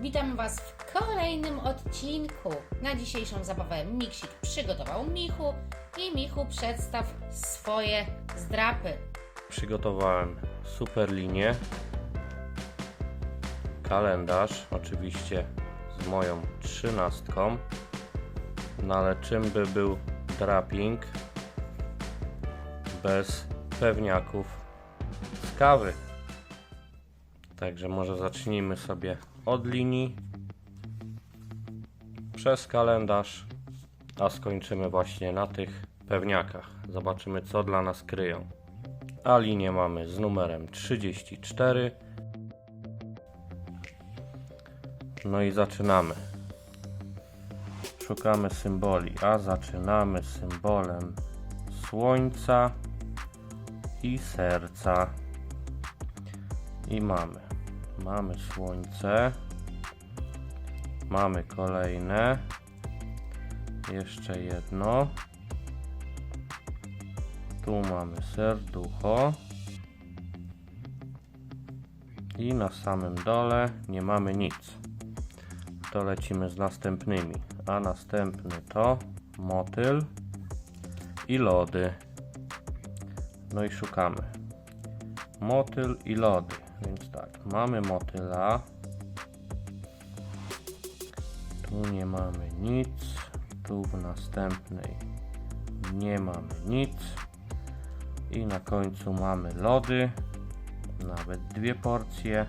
Witam Was w kolejnym odcinku. Na dzisiejszą zabawę Miksik przygotował Michu i Michu przedstaw swoje zdrapy. Przygotowałem super linię, kalendarz, oczywiście z moją trzynastką. No ale czym by był draping bez pewniaków z kawy? Także może zacznijmy sobie od linii przez kalendarz, a skończymy właśnie na tych pewniakach. Zobaczymy co dla nas kryją. A linię mamy z numerem 34. No i zaczynamy. Szukamy symboli, a zaczynamy symbolem słońca i serca. I mamy. Mamy słońce. Mamy kolejne. Jeszcze jedno. Tu mamy serducho. I na samym dole nie mamy nic. To lecimy z następnymi. A następny to motyl i lody. No i szukamy. Motyl i lody. Tak, mamy motyla. Tu nie mamy nic. Tu w następnej nie mamy nic. I na końcu mamy lody. Nawet dwie porcje.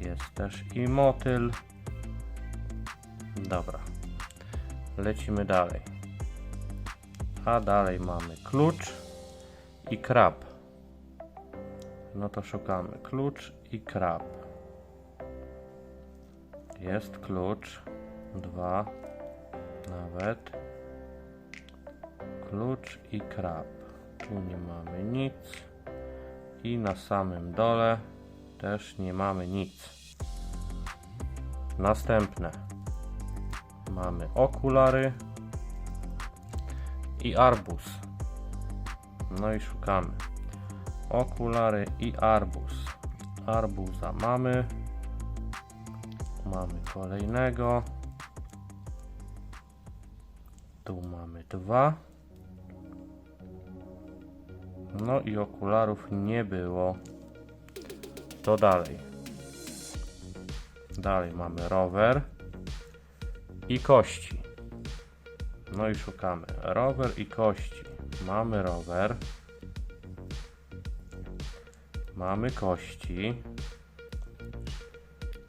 Jest też i motyl. Dobra. Lecimy dalej. A dalej mamy klucz i krab. No to szukamy. Klucz i krab. Jest klucz. Dwa. Nawet. Klucz i krab. Tu nie mamy nic. I na samym dole też nie mamy nic. Następne. Mamy okulary i arbuz. No i szukamy. Okulary i arbuz. Arbuza mamy. Mamy kolejnego. Tu mamy dwa. No i okularów nie było. To dalej. Dalej mamy rower i kości. No i szukamy. Rower i kości. Mamy rower. Mamy kości.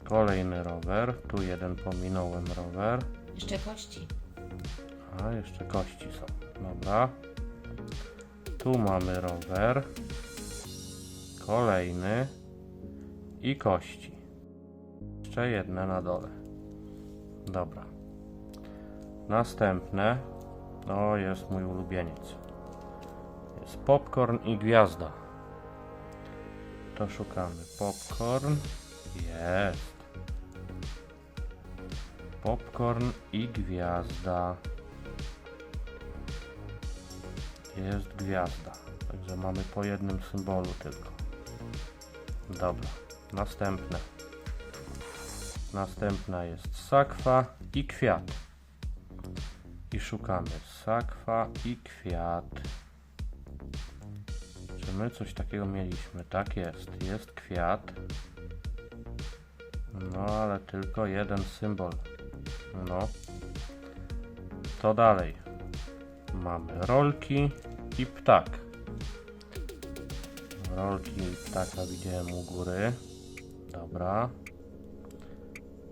Kolejny rower. Tu jeden pominąłem rower. Jeszcze kości. A, jeszcze kości są. Dobra. Tu mamy rower. Kolejny. I kości. Jeszcze jedne na dole. Dobra. Następne. To jest mój ulubieniec. Jest popcorn i gwiazda. To szukamy. Popcorn. Jest. Popcorn i gwiazda. Jest gwiazda. Także mamy po jednym symbolu tylko. Dobra. Następne. Następna jest sakwa i kwiat. I szukamy sakwa i kwiat. My coś takiego mieliśmy? Tak jest. Jest kwiat. No ale tylko jeden symbol. No. To dalej. Mamy rolki i ptak. Rolki i ptaka widziałem u góry. Dobra.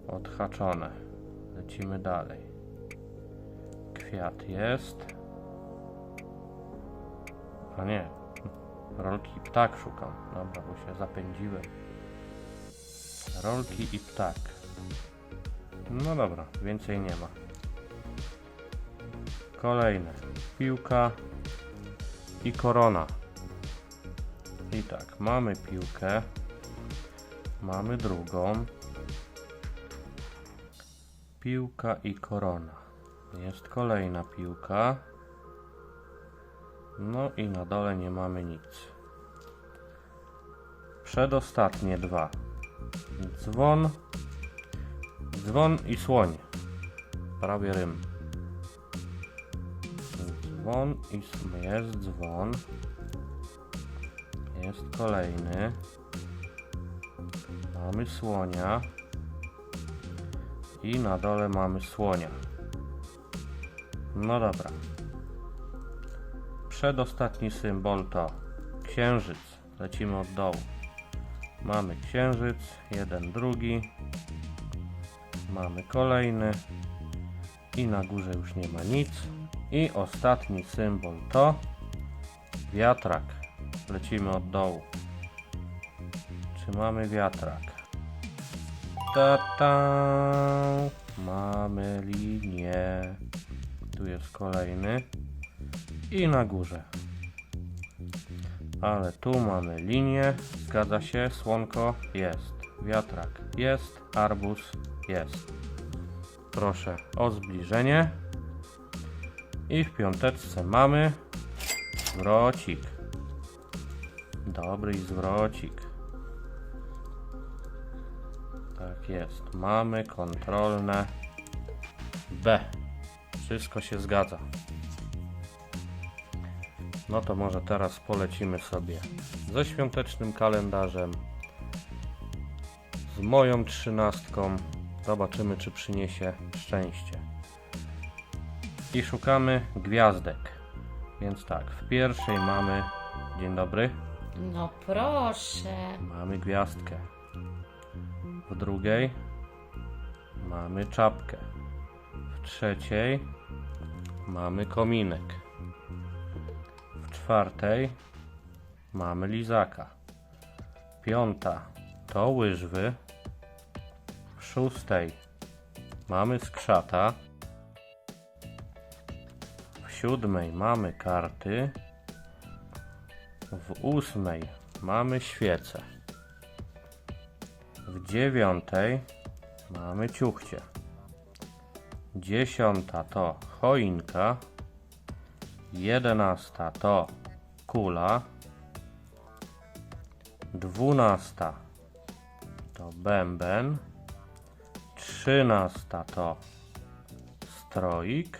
Odhaczone. Lecimy dalej. Kwiat jest. A nie. Rolki i ptak szukam. Dobra, bo się zapędziłem. Rolki i ptak. No dobra, więcej nie ma. Kolejne. Piłka i korona. I tak, mamy piłkę. Mamy drugą. Piłka i korona. Jest kolejna piłka. No i na dole nie mamy nic. Przedostatnie dwa. Dzwon Dzwon i słoń. Prawie rym. Dzwon i s- jest dzwon. Jest kolejny. Mamy słonia. I na dole mamy słonia. No dobra. Przedostatni symbol to księżyc. Lecimy od dołu. Mamy księżyc, jeden, drugi. Mamy kolejny. I na górze już nie ma nic. I ostatni symbol to wiatrak. Lecimy od dołu. Czy mamy wiatrak? Ta ta Mamy linię. Tu jest kolejny. I na górze. Ale tu mamy linię. Zgadza się. Słonko jest. Wiatrak jest. Arbuz jest. Proszę o zbliżenie. I w piąteczce mamy zwrocik. Dobry zwrocik. Tak jest. Mamy kontrolne B. Wszystko się zgadza. No to może teraz polecimy sobie ze świątecznym kalendarzem, z moją trzynastką. Zobaczymy, czy przyniesie szczęście. I szukamy gwiazdek. Więc tak, w pierwszej mamy. Dzień dobry. No proszę. Mamy gwiazdkę. W drugiej mamy czapkę. W trzeciej mamy kominek. Czwartej mamy lizaka. Piąta to łyżwy. W szóstej mamy skrzata. W siódmej mamy karty. W ósmej mamy świecę. W dziewiątej mamy ciuchcie. Dziesiąta to choinka. Jedenasta to kula. Dwunasta to bęben. Trzynasta to stroik.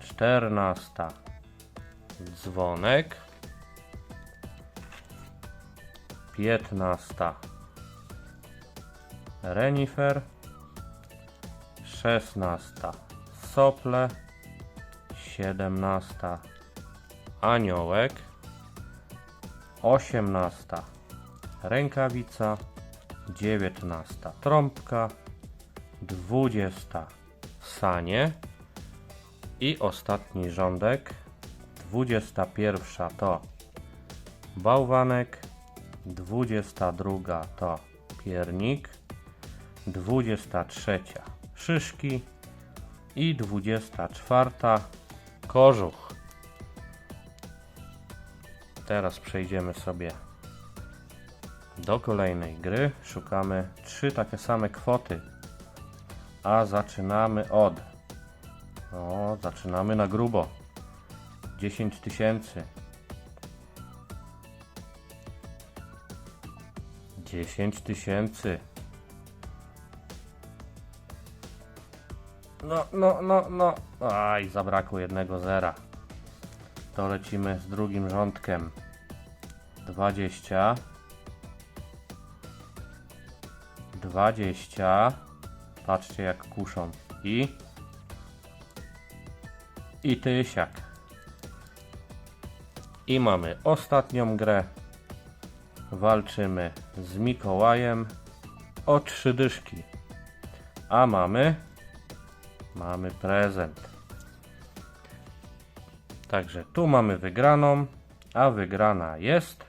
Czternasta dzwonek. Piętnasta renifer. Szesnasta sople. Siedemnasta aniołek. Osiemnasta rękawica. Dziewiętnasta trąbka. Dwudziesta sanie. I ostatni rządek. Dwudziesta pierwsza to bałwanek. Dwudziesta druga to piernik. Dwudziesta trzecia szyszki. I dwudziesta czwarta kożuch. Teraz przejdziemy sobie do kolejnej gry. Szukamy trzy takie same kwoty. A zaczynamy od. O, zaczynamy na grubo. 10 tysięcy. 10 tysięcy. No, no, no, no. Aj, zabrakło jednego zera. To lecimy z drugim rządkiem. 20. 20. Patrzcie jak kuszą. I. I tysiak. I mamy ostatnią grę. Walczymy z Mikołajem o trzy dyszki. A mamy. Mamy prezent. Także tu mamy wygraną, a wygrana jest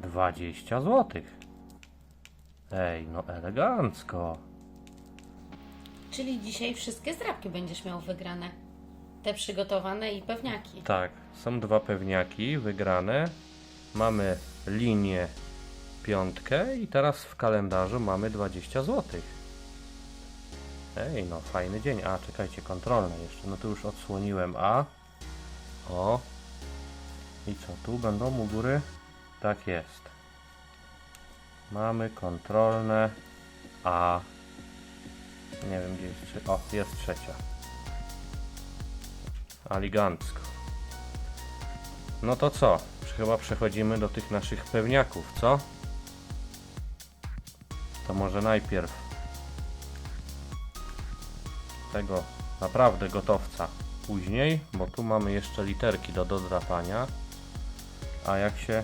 20 zł. Ej, no elegancko. Czyli dzisiaj wszystkie zdrabki będziesz miał wygrane. Te przygotowane i pewniaki. Tak, są dwa pewniaki wygrane. Mamy linię piątkę i teraz w kalendarzu mamy 20 zł. Ej, no fajny dzień. A, czekajcie, kontrolne jeszcze. No tu już odsłoniłem A. O. I co, tu będą u góry? Tak jest. Mamy kontrolne A. Nie wiem gdzie jest. O, jest trzecia. Aligancko. No to co? Chyba przechodzimy do tych naszych pewniaków, co? To może najpierw tego naprawdę gotowca później, bo tu mamy jeszcze literki do dodrapania. A jak się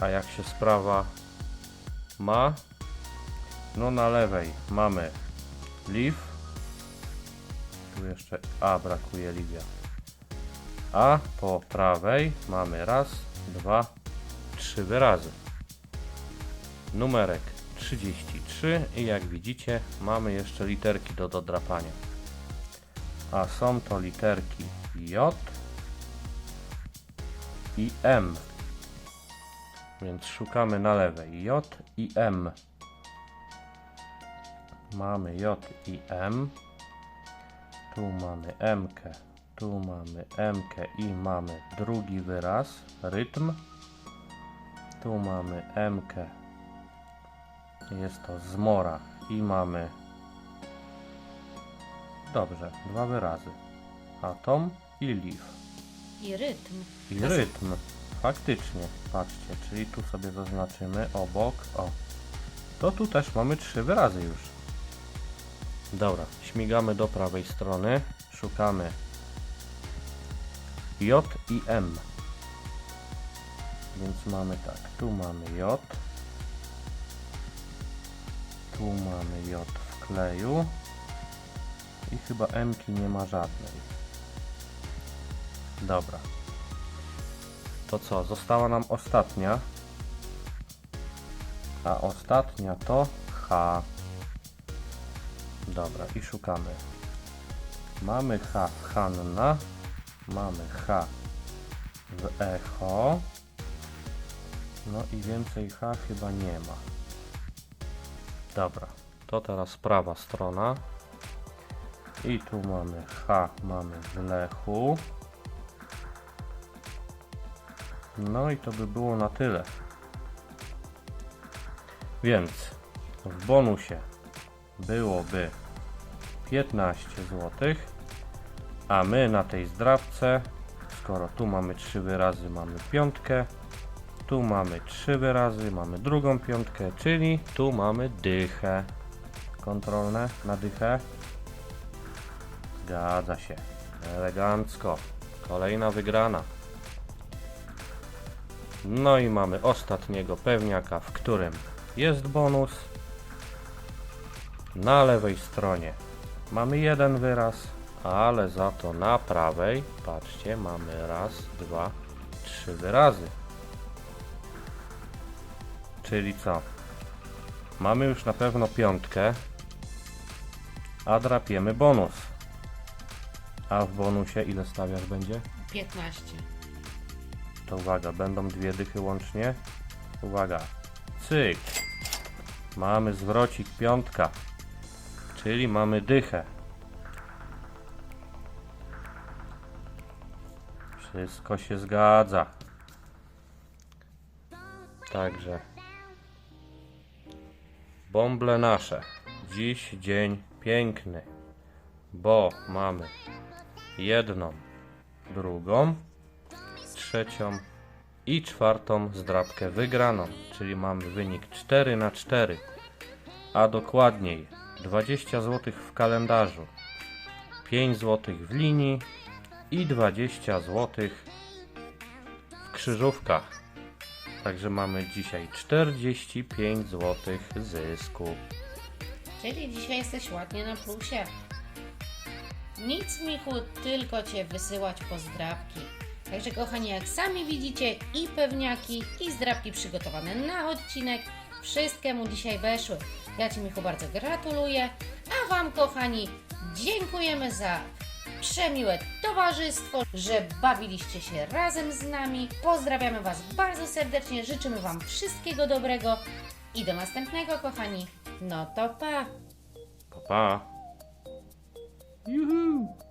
a jak się sprawa ma? No na lewej mamy leaf. Tu jeszcze A brakuje Livia. A po prawej mamy raz, dwa, trzy wyrazy. Numerek 33 i jak widzicie mamy jeszcze literki do dodrapania. A są to literki J i M. Więc szukamy na lewej J i M. Mamy J i M. Tu mamy M. -kę. Tu mamy M i mamy drugi wyraz, rytm. Tu mamy M. -kę. Jest to zmora i mamy dobrze, dwa wyrazy. Atom i leaf. I rytm. I rytm. Faktycznie, patrzcie, czyli tu sobie zaznaczymy obok, o. To tu też mamy trzy wyrazy już. Dobra, śmigamy do prawej strony, szukamy J i M. Więc mamy tak, tu mamy J, tu mamy J w kleju i chyba M-ki nie ma żadnej. Dobra. To co? Została nam ostatnia. A ostatnia to H. Dobra, i szukamy. Mamy H w Hanna. Mamy H w echo. No i więcej H chyba nie ma. Dobra, to teraz prawa strona. I tu mamy H, mamy w lechu. No i to by było na tyle. Więc w bonusie byłoby 15 zł, a my na tej zdrabce, skoro tu mamy trzy wyrazy, mamy piątkę, tu mamy trzy wyrazy, mamy drugą piątkę, czyli tu mamy dychę. Kontrolne na dychę. Zgadza się. Elegancko. Kolejna wygrana. No i mamy ostatniego pewniaka, w którym jest bonus. Na lewej stronie mamy jeden wyraz, ale za to na prawej, patrzcie, mamy raz, dwa, trzy wyrazy. Czyli co? Mamy już na pewno piątkę, a drapiemy bonus. A w bonusie ile stawiasz będzie? 15. To uwaga, będą dwie dychy łącznie. Uwaga, cyk. Mamy zwrocik piątka, czyli mamy dychę. Wszystko się zgadza. Także bąble nasze. Dziś dzień piękny, bo mamy jedną, drugą, trzecią i czwartą zdrabkę wygraną, czyli mamy wynik 4 na 4, a dokładniej 20 zł w kalendarzu, 5 zł w linii i 20 zł w krzyżówkach. Także mamy dzisiaj 45 zł zysku. Czyli dzisiaj jesteś ładnie na plusie. Nic, Michu, tylko Cię wysyłać pozdrabki. Także, kochani, jak sami widzicie, i pewniaki, i zdrabki przygotowane na odcinek, wszystkie mu dzisiaj weszły. Ja Ci, Michu, bardzo gratuluję, a Wam, kochani, dziękujemy za przemiłe towarzystwo, że bawiliście się razem z nami. Pozdrawiamy Was bardzo serdecznie, życzymy Wam wszystkiego dobrego i do następnego, kochani. No to pa! Pa, pa. Juhu.